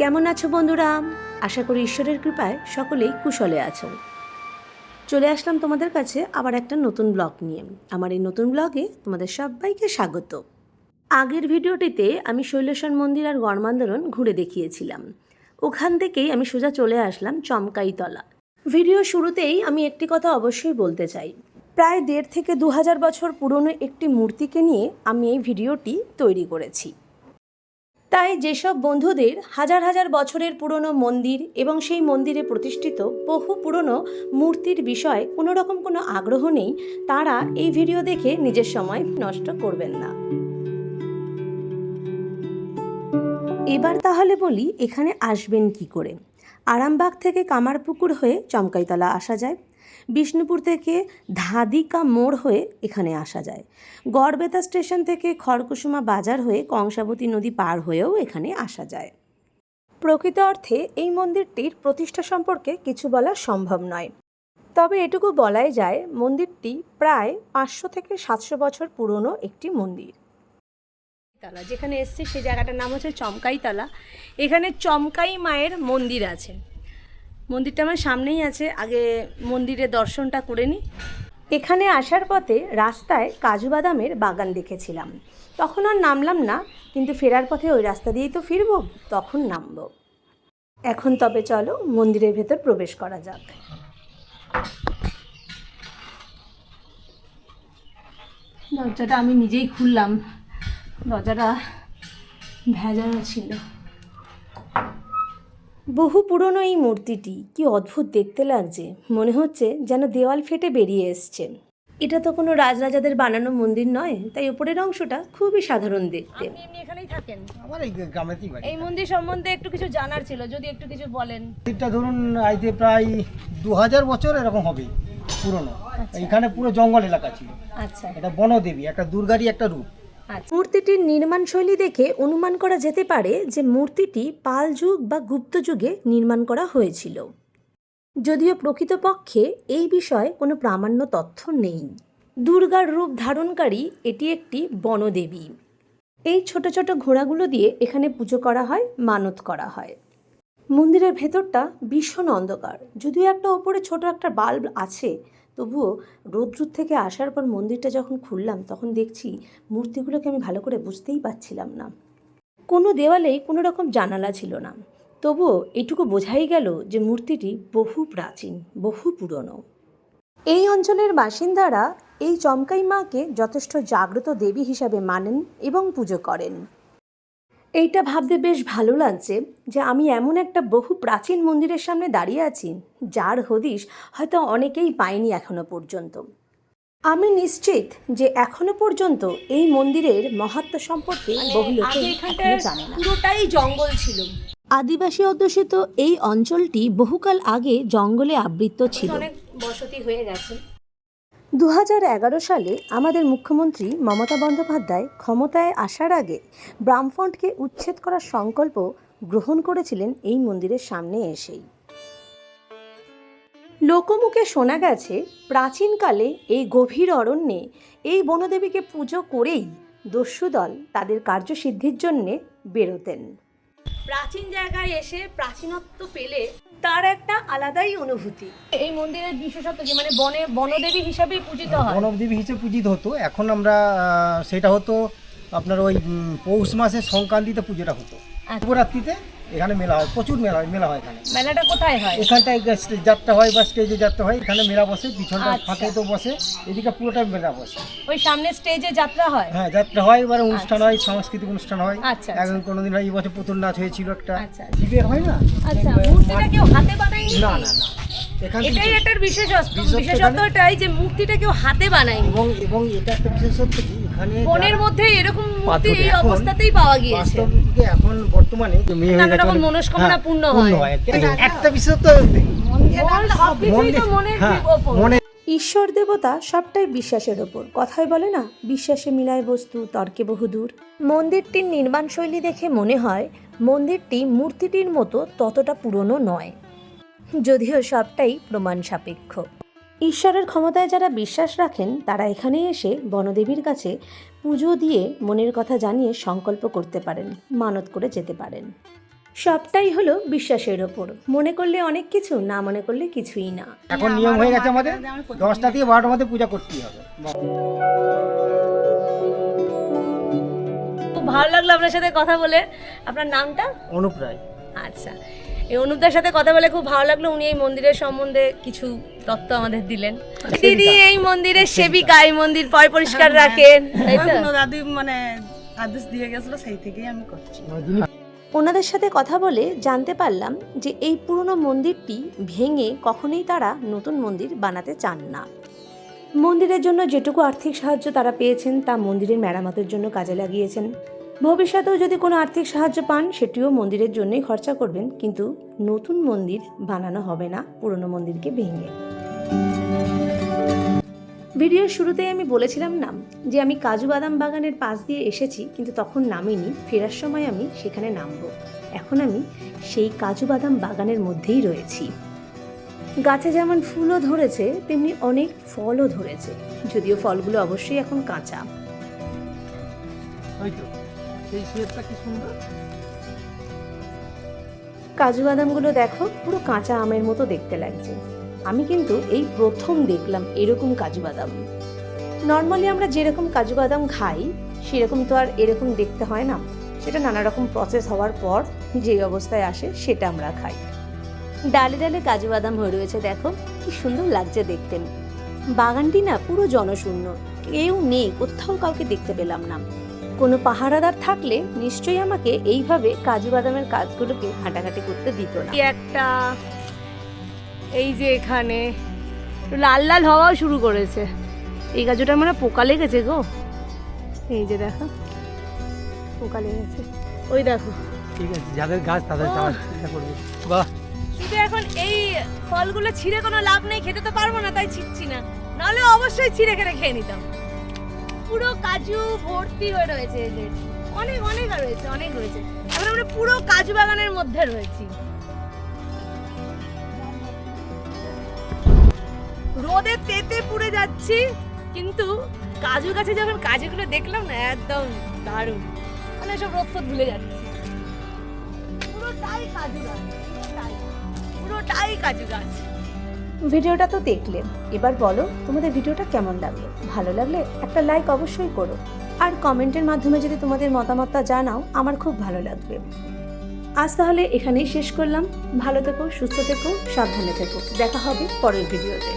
কেমন আছো বন্ধুরা? আশা করি ঈশ্বরের কৃপায় সকলেই কুশলে আছো। চলে আসলাম তোমাদের কাছে আবার একটা নতুন ব্লগ নিয়ে। আমার এই নতুন ব্লগে তোমাদের সবাইকে স্বাগত। আগের ভিডিওটিতে আমি শৈলেশ্বর মন্দির আর গড়মান্দরণ ঘুরে দেখিয়েছিলাম। ওখান থেকেই আমি সোজা চলে আসলাম চমকাইতলা। ভিডিও শুরুতেই আমি একটি কথা অবশ্যই বলতে চাই। প্রায় দেড় থেকে দু হাজার বছর পুরনো একটি মূর্তিকে নিয়ে আমি এই ভিডিওটি তৈরি করেছি। তাই যেসব বন্ধুদের হাজার হাজার বছরের পুরনো মন্দির এবং সেই মন্দিরে প্রতিষ্ঠিত বহু পুরনো মূর্তির বিষয়ে কোনো রকম কোনো আগ্রহ নেই, তারা এই ভিডিও দেখে নিজের সময় নষ্ট করবেন না। এবার তাহলে বলি, এখানে আসবেন কি করে? আরামবাগ থেকে কামারপুকুর হয়ে চমকাইতলা আসা যায়। বিষ্ণুপুর থেকে ধাদিকা মোড় হয়ে এখানে আসা যায়। গড়বেতা স্টেশন থেকে খড়কুসুমা বাজার হয়ে কংসাবতী নদী পার হয়েও এখানে আসা যায়। প্রকৃত অর্থে এই মন্দিরটির প্রতিষ্ঠা সম্পর্কে কিছু বলা সম্ভব নয়। তবে এটুকু বলাই যায়, মন্দিরটি প্রায় পাঁচশো থেকে সাতশো বছর পুরনো একটি মন্দির। যেখানে এসছে সেই জায়গাটার নাম হচ্ছে চমকাইতলা। এখানে চমকাই মায়ের মন্দির আছে। মন্দিরটা আমার সামনেই আছে, আগে মন্দিরে দর্শনটা করে নিই। এখানে আসার পথে রাস্তায় কাজু বাদামের বাগান দেখেছিলাম। তখন আর নামলাম না, কিন্তু ফেরার পথে ওই রাস্তা দিয়েই তো ফিরবো, তখন নামবো। এখন তবে চলো মন্দিরের ভেতর প্রবেশ করা যাক। দরজাটা আমি নিজেই খুললাম। দরজাটা ভেজানো ছিল। বহু পুরনো এই মূর্তিটি কি অদ্ভুত দেখতে লাগছে। মনে হচ্ছে যেন দেওয়াল ফেটে বেরিয়ে এসছে। এটা তো কোনো রাজরাজাদের বানানো মন্দির নয় তাই উপরের অংশটা খুবই সাধারণ দেখতে। আপনি এখানেই থাকেন? আমার এই গ্রামেতেই বাড়ি। এই মন্দির সম্বন্ধে একটু কিছু জানার ছিল যদি একটু কিছু বলেন। মন্দিরটা ধরুন আইতে প্রায় দু হাজার বছর এরকম হবে পুরনো। এখানে পুরো জঙ্গল এলাকা ছিল। আচ্ছা। এটা বনদেবী একটা দুর্গারই একটা রূপ। আচ্ছা। মূর্তিটির নির্মাণ শৈলী দেখে অনুমান করা যেতে পারে যে মূর্তিটি পাল যুগ বা গুপ্ত যুগে নির্মাণ করা হয়েছিল। যদিও প্রকৃতপক্ষে এই বিষয়ে কোনো প্রামাণ্য তথ্য নেই। দুর্গার রূপ ধারণকারী এটি একটি বনদেবী। এই ছোট ছোট ঘোড়াগুলো দিয়ে এখানে পুজো করা হয়, মানত করা হয়। মন্দিরের ভেতরটা ভীষণ অন্ধকার। যদিও একটা ওপরে ছোট একটা বাল্ব আছে তবুও রোদ্রুর থেকে আসার পর মন্দিরটা যখন খুললাম, তখন দেখছি মূর্তিগুলোকে আমি ভালো করে বুঝতেই পারছিলাম না। কোনো দেওয়ালেই কোনো রকম জানালা ছিল না। তবুও এটুকু বোঝাই গেল যে মূর্তিটি বহু প্রাচীন, বহু পুরনো। এই অঞ্চলের বাসিন্দারা এই চমকাই মাকে যথেষ্ট জাগ্রত দেবী হিসাবে মানেন এবং পুজো করেন। এইটা ভাবতে বেশ ভালো লাগছে যে আমি এমন একটা বহু প্রাচীন মন্দিরের সামনে দাঁড়িয়ে আছি যার হদিশ হয়তো অনেকেই পায়নি এখনও পর্যন্ত। আমি নিশ্চিত যে এখনও পর্যন্ত এই মন্দিরের মহাত্ম সম্পর্কে বহু লোকেই এখনও জানে না। পুরোটাই জঙ্গল ছিল। আদিবাসী অধ্যুষিত এই অঞ্চলটি বহুকাল আগে জঙ্গলে আবৃত ছিল। অনেক বসতি হয়ে গেছে। দু সালে আমাদের মুখ্যমন্ত্রী মমতা বন্দ্যোপাধ্যায় ক্ষমতায় আসার আগে ব্রামফন্টকে উচ্ছেদ করার সংকল্প গ্রহণ করেছিলেন এই মন্দিরের সামনে এসেই। লোকমুখে শোনা গেছে, প্রাচীনকালে এই গভীর অরণ্যে এই বনদেবীকে পুজো করেই দস্যুদল তাদের কার্যসিদ্ধির জন্যে বেরোতেন। প্রাচীন জায়গায় এসে প্রাচীনত্ব পেলে তার একটা আলাদাই অনুভূতি। এই মন্দিরের বিশেষত্ব যে মানে বনে বনদেবী হিসাবেই পূজিত হয়? বনদেবী হিসেবে পূজিত হতো। এখন আমরা সেটা হতো আপনার ওই পৌষ মাসে সংক্রান্তিতে পুজোটা হতো। আচ্ছা। শিবরাত্রিতে এখানে মেলা হয় প্রচুর মেলা হয় মেলা হয় এখানে। মেলাটা কোথায় হয়? এখানটায় যাত্রা হয় বা স্টেজে যাত্রা হয় এখানে মেলা বসে পিছনটা আচ্ছা। ফাঁকে তো বসে এদিকে পুরোটা মেলা বসে। ওই সামনে স্টেজে যাত্রা হয়? হ্যাঁ যাত্রা হয় এবারে অনুষ্ঠান হয় সাংস্কৃতিক অনুষ্ঠান হয়। আচ্ছা, এখন কোনোদিন হয় এই বছর পুতুল নাচ হয়েছিল একটা। আচ্ছা, শিবের হয় না? আচ্ছা মূর্তিটা কেউ হাতে বানায়নি? না না না। এটাই এটার বিশেষত্ব। বিশেষত্ব এটাই যে মূর্তিটা কেউ হাতে বানায়নি। এবং এবং এটা একটা বিশেষত্ব কি? বনের মধ্যে এরকম মূর্তি এই অবস্থাতেই পাওয়া গিয়েছে। এখন বর্তমানে নানা রকম মনস্কামনা হ্যাঁ, পূর্ণ হয়। একটা- মন কিছুই তো মনে- হ্যাঁ, ঈশ্বর দেবতা সবটাই বিশ্বাসের ওপর। কথায় বলে না বিশ্বাসে মিলায় বস্তু তর্কে বহুদূর। মন্দিরটির নির্মাণ শৈলী দেখে মনে হয় মন্দিরটি মূর্তিটির মতো ততটা পুরনো নয়। যদিও সবটাই প্রমাণ সাপেক্ষ। ঈশ্বরের ক্ষমতায় যারা বিশ্বাস রাখেন তারা এখানে এসে বনদেবীর কাছে পুজো দিয়ে মনের কথা জানিয়ে সংকল্প করতে পারেন মানত করে যেতে পারেন। সবটাই হলো বিশ্বাসের ওপর। মনে করলে অনেক কিছু না মনে করলে কিছুই না। এখন নিয়ম হয়ে গেছে আমাদের দশটা থেকে বারোটার মধ্যে পূজা করতেই হবে। খুব ভালো লাগল আপনার সাথে কথা বলে। আপনার নামটা? অনুপ রায় আচ্ছা। এই অনুপদার সাথে কথা বলে খুব ভালো লাগল। উনি এই মন্দিরের সম্বন্ধে কিছু তত্ত্ব আমাদের দিলেন। দিদি এই মন্দিরের সেবিকা। এই মন্দির পয় পরিষ্কার রাখেন। তাই তো? কোনো দাদি মানে আদেশ দিয়ে গেছিল সেই থেকেই আমি করছি। ওনাদের সাথে কথা বলে জানতে পারলাম যে এই পুরনো মন্দিরটি ভেঙে কখনোই তারা নতুন মন্দির বানাতে চান না। মন্দিরের জন্য যেটুকু আর্থিক সাহায্য তারা পেয়েছেন তা মন্দিরের মেরামতের জন্য কাজে লাগিয়েছেন। ভবিষ্যতেও যদি কোনো আর্থিক সাহায্য পান সেটিও মন্দিরের জন্যই খরচা করবেন কিন্তু নতুন মন্দির বানানো হবে না পুরনো মন্দিরকে ভেঙে। ভিডিওর শুরুতেই আমি বলেছিলাম না যে আমি কাজু বাদাম বাগানের পাশ দিয়ে এসেছি কিন্তু তখন নামিনি। ফেরার সময় আমি সেখানে নামবো। এখন আমি সেই কাজু বাদাম বাগানের মধ্যেই রয়েছি। গাছে যেমন ফুলও ধরেছে তেমনি অনেক ফলও ধরেছে। যদিও ফলগুলো অবশ্যই এখন কাঁচা। কাজু বাদামগুলো দেখো পুরো কাঁচা আমের মতো দেখতে লাগছে। আমি কিন্তু এই প্রথম দেখলাম এরকম কাজু বাদাম। নর্মালি আমরা যেরকম কাজু বাদাম খাই, সেরকম তো আর এরকম দেখতে হয় না। সেটা নানা রকম প্রসেস হওয়ার পর যে অবস্থায় আসে, সেটা আমরা খাই। ডালে ডালে কাজু বাদাম হয়ে রয়েছে, দেখো। কি সুন্দর লাগছে দেখতে। বাগানটি না পুরো জনশূন্য। কেউ নেই, কোথাও কাউকে দেখতে পেলাম না। কোনো পাহারাদার থাকলে নিশ্চয়ই আমাকে এইভাবে কাজু বাদামের কাজগুলোকে হাঁটাঘাটি করতে দিত না। একটা এই যে এখানে লাল লাল হওয়াও শুরু করেছে। এই গাছটা মানে পোকা লেগেছে গো। এই যে দেখো পোকা লেগেছে। ওই দেখো। ঠিক আছে যাদের গাছ তাদের চেষ্টা করবে। বাহ। শুধু এখন এই ফলগুলো ছিঁড়ে কোনো লাভ নেই খেতে তো পারব না তাই ছিঁড়ছি না। নাহলে অবশ্যই ছিঁড়ে খেতে খেয়ে নিতাম। পুরো কাজু ভর্তি হয়ে রয়েছে এই যে। অনেক অনেক রয়েছে অনেক রয়েছে। এখন আমরা পুরো কাজু বাগানের মধ্যে রয়েছি। রোদে তেতে পুড়ে যাচ্ছি। কিন্তু কাজু গাছে যখন কাজুগুলো দেখলাম না, একদম দারুণ। মানে সব রোদ ফোদ ভুলে যাচ্ছি। পুরোটাই কাজু গাছ, পুরোটাই। কাজু গাছ। ভিডিওটা তো দেখলে। এবার বলো, তোমাদের ভিডিওটা কেমন লাগল? ভালো লাগলে একটা লাইক অবশ্যই করো। আর কমেন্টের মাধ্যমে যদি তোমাদের মতামতটা জানাও, আমার খুব ভালো লাগবে। আজ তাহলে এখানেই শেষ করলাম। ভালো থেকো, সুস্থ থেকো, সাবধানে থেকো। দেখা হবে পরের ভিডিওতে।